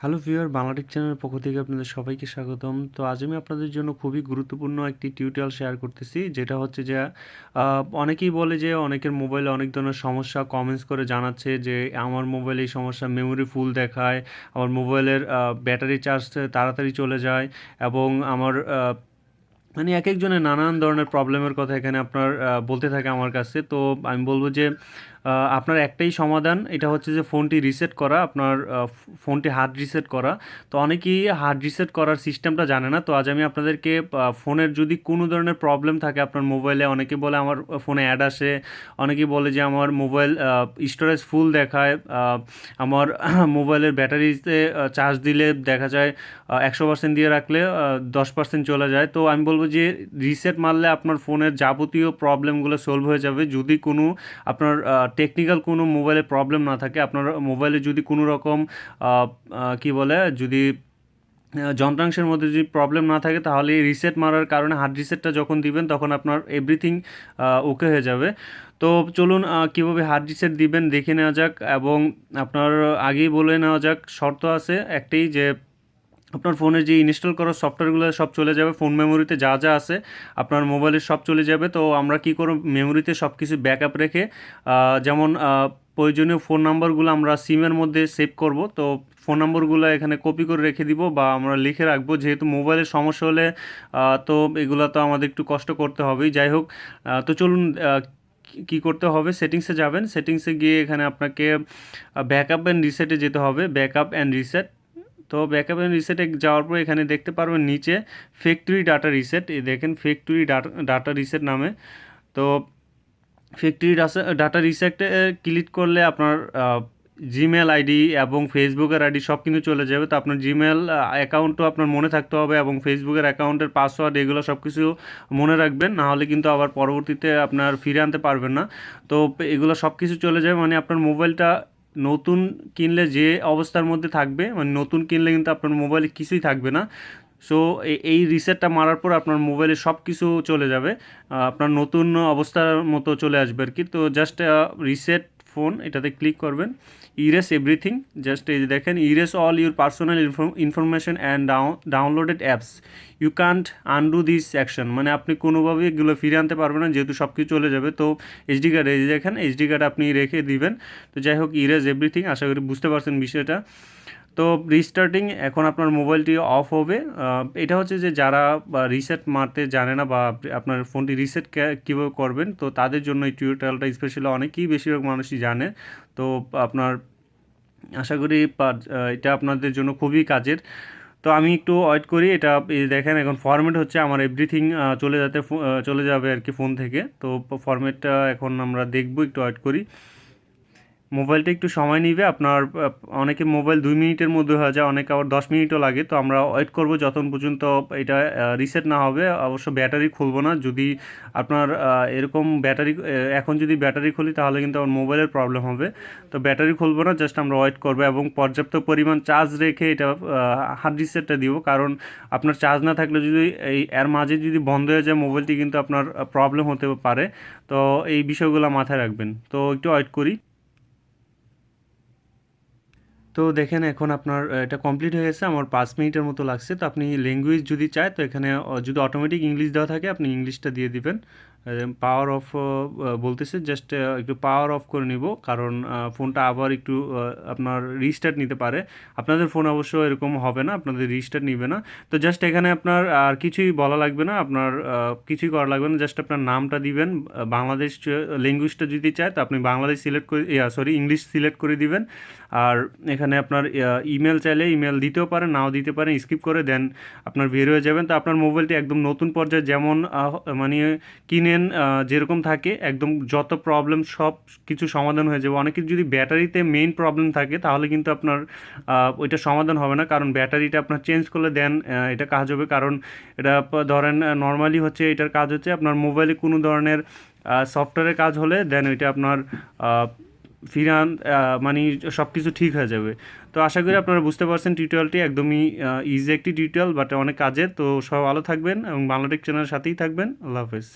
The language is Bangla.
হ্যালো ভিউয়ার বাংলাটেক চ্যানেলের পক্ষ থেকে আপনাদের সবাইকে স্বাগতম। তো আজ আমি আপনাদের জন্য খুবই গুরুত্বপূর্ণ একটি টিউটোরিয়াল শেয়ার করতেছি, যেটা হচ্ছে যে অনেকেই বলে যে, অনেকের মোবাইলে অনেক ধরনের সমস্যা কমেন্টস করে জানাচ্ছে যে, আমার মোবাইলে এই সমস্যা মেমোরি ফুল দেখায়, আমার মোবাইলের ব্যাটারি চার্জ তাড়াতাড়ি চলে যায়, এবং আমার মানে এক একজনের নানান ধরনের প্রবলেমের কথা এখানে আপনার বলতে থাকে আমার কাছে। তো আমি বলব যে আপনার একটাই সমাধান, এটা হচ্ছে যে ফোনটি রিসেট করা, আপনার ফোনটি হার্ড রিসেট করা। তো অনেকেই হার্ড রিসেট করার সিস্টেমটা জানে না, তো আজ আমি আপনাদেরকে ফোনের যদি কোনো ধরনের প্রবলেম থাকে আপনার মোবাইলে অনেকে বলে আমার ফোনে অ্যাড আসে, অনেকে বলে যে আমার মোবাইল স্টোরেজ ফুল দেখায় আমার মোবাইলের ব্যাটারিতে চার্জ দিলে দেখা যায় একশো পার্সেন্ট দিয়ে রাখলে দশ পার্সেন্ট চলে যায়। তো আমি বলব যে রিসেট মারলে আপনার ফোনের যাবতীয় প্রবলেমগুলো সলভ হয়ে যাবে। যদি কোনো আপনার টেকনিক্যাল কোনো মোবাইলে প্রবলেম না থাকে, আপনার মোবাইলে যদি কোনো রকম কি বলে, যদি যন্ত্রাংশের মধ্যে যদি প্রবলেম না থাকে, তাহলে রিসেট মারার কারণে হার্ড রিসেটটা যখন দিবেন, তখন আপনার এভরিথিং ওকে হয়ে যাবে। তো চলুন কীভাবে হার্ড রিসেট দিবেন দেখে নেওয়া যাক এবং আপনার আগেই বলে নেওয়া যাক, শর্ত আছে একটাই যে আপনার ফোনে যে ইনস্টল করা সফটওয়্যারগুলো সব চলে যাবে ফোন মেমোরিতে যা যা আছে, আপনার মোবাইলে সব চলে যাবে। তো আমরা কি করব? মেমোরিতে সব কিছু ব্যাকআপ রেখে যেমন প্রয়োজনীয় ফোন নাম্বারগুলো আমরা সিমের মধ্যে সেভ করব। তো ফোন নম্বরগুলো এখানে কপি করে রেখে দিব বা আমরা লিখে রাখব। যেহেতু মোবাইলের সমস্যা হলে তো এগুলো তো আমাদের একটু কষ্ট করতে হবেই। যাই হোক তো চলুন কি করতে হবে? সেটিংসে যাবেন। সেটিংসে গিয়ে এখানে আপনাকে ব্যাকআপ অ্যান্ড রিসেটে যেতে হবে। ব্যাকআপ অ্যান্ড রিসেট তো ব্যাকআপ অ্যান্ড রিসেটে যাওয়ার পর এখানে দেখতে পারবেন নিচে ফ্যাক্টরি ডাটা রিসেট এই দেখেন ফ্যাক্টরি ডাটা ডাটা রিসেট নামে। তো ফ্যাক্টরি ডাটা রিসেটে ক্লিক করলে আপনার জিমেল আইডি এবং ফেসবুকের আইডি সব কিছু চলে যাবে। তো আপনার জিমেল অ্যাকাউন্টও আপনার মনে থাকতে হবে এবং ফেসবুকের অ্যাকাউন্টের পাসওয়ার্ড এগুলো সব কিছু মনে রাখবেন। না হলে কিন্তু আবার পরবর্তীতে আপনার ফিরে আনতে পারবেন না। তো এগুলো সব কিছু চলে যাবে। মানে আপনার মোবাইলটা নতুন কিনলে যে অবস্থার মধ্যে থাকবে মানে নতুন কিনলে কিন্তু আপনার মোবাইলে কিছুই থাকবে না। সো এই রিসেটটা মারার পর আপনার মোবাইলে সব কিছু চলে যাবে। আপনার নতুন অবস্থার মতো চলে আসবে আর কি। তো জাস্ট রিসেট ফোন এটাতে ক্লিক করবেন। ইরেস এভরিথিং জাস্ট এই দেখেন erase all your personal information and downloaded apps you can't undo this action মানে আপনি কোনোভাবে এগুলো ফিরে আনতে পারবেন না, যেহেতু সব কিছু চলে যাবে। তো এইচডি কার্ড এই দেখেন এইচডি কার্ড আপনি রেখে দিবেন। তো যাই হোক ইরেস এভরিথিং আশা করি বুঝতে পারছেন বিষয়টা। তো রিস্টার্টিং এখন আপনার মোবাইলটি অফ হবে। এটা হচ্ছে যে যারা রিসেট মারতে জানে না, বা আপনার ফোনটি রিসেট কীভাবে করবেন, তো তাদের জন্য এই টিউটোরিয়ালটা স্পেশালি অনেকেই বেশিরভাগ মানুষই জানে। তো আপনার, আশা করি এটা আপনাদের জন্য খুবই কাজের। তো আমি একটু ওয়েট করি, এটা দেখেন এখন ফরম্যাট হচ্ছে আমার এভরিথিং চলে যাতে চলে যাবে আর কি ফোন থেকে। তো ফরম্যাটটা এখন আমরা দেখব, একটু ওয়েট করি। মোবাইলটা একটু সময় নিবে, আপনার অনেকে মোবাইল দুই মিনিটের মধ্যে হয়ে যায়, অনেকে আবার দশ মিনিটও লাগে, তো আমরা ওয়েট করব যতক্ষণ পর্যন্ত এটা রিসেট না হবে, অবশ্য ব্যাটারি খুলবো না, যদি আপনার এরকম ব্যাটারি এখন যদি ব্যাটারি খুলি তাহলে কিন্তু আমার মোবাইলের প্রবলেম হবে, তো ব্যাটারি খুলবো না জাস্ট আমরা ওয়েট করব এবং পর্যাপ্ত পরিমাণ চার্জ রেখে এটা হার্ড রিসেটটা দিব, কারণ আপনার চার্জ না থাকলে যদি এই, এর মাঝে যদি বন্ধ হয়ে যায় মোবাইলটি কিন্তু আপনার প্রবলেম হতে পারে, তো এই বিষয়গুলো মাথায় রাখবেন, তো একটু ওয়েট করি। তো দেখেন এখন আপনার এটা কমপ্লিট হয়ে গেছে, আমার পাঁচ মিনিটের মতো লাগছে। তো আপনি ল্যাঙ্গুয়েজ যদি চায়, তো এখানে যদি অটোমেটিক ইংলিশ দেওয়া থাকে, আপনি ইংলিশটা দিয়ে দিবেন। পাওয়ার অফ বলতেছে জাস্ট একটু পাওয়ার অফ করে নিব, কারণ ফোনটা আবার একটু আপনার রিস্টার্ট নিতে পারে। আপনাদের ফোন অবশ্য এরকম হবে না, আপনাদের রিস্টার্ট নিবে না। তো জাস্ট এখানে আপনার আর কিছুই বলা লাগবে না, আপনার কিছুই করা লাগবে না জাস্ট আপনার নামটা দিবেন বাংলাদেশ ল্যাঙ্গুয়েজটা যদি চায়, তো আপনি বাংলাদেশ সিলেক্ট করে সরি ইংলিশ সিলেক্ট করে দিবেন। আর এখানে আপনার ইমেল চাইলে ইমেল দিতেও পারেন, নাও দিতে পারেন স্কিপ করে দেন, আপনার বের হয়ে যাবেন। তো আপনার মোবাইলটি একদম নতুন পর্যায়ে যেমন মানে কিনেন আহ, যেরকম থাকে একদম যত প্রবলেম সব কিছু সমাধান হয়ে যাবে। অনেকের যদি ব্যাটারিতে মেইন প্রবলেম থাকে তাহলে কিন্তু আপনার ওইটা সমাধান হবে না। কারণ ব্যাটারিটা আপনার চেঞ্জ করলে দেন এটা কাজ হবে। কারণ এটা ধরেন নর্মালি হচ্ছে এটার কাজ হচ্ছে আপনার মোবাইলে কোনো ধরনের সফটওয়্যারের কাজ হলে দেন ওইটা আপনার ফিরান মানে সব কিছু ঠিক হয়ে যাবে। তো আশা করি আপনারা বুঝতে পারছেন টিউটোরিয়ালটি একদমই ইজি একটি টিউটোরিয়াল বাট অনেক কাজের। তো সব ভালো থাকবেন এবং বাংলাটেক চ্যানেলের সাথেই থাকবেন। আল্লাহ হাফেজ।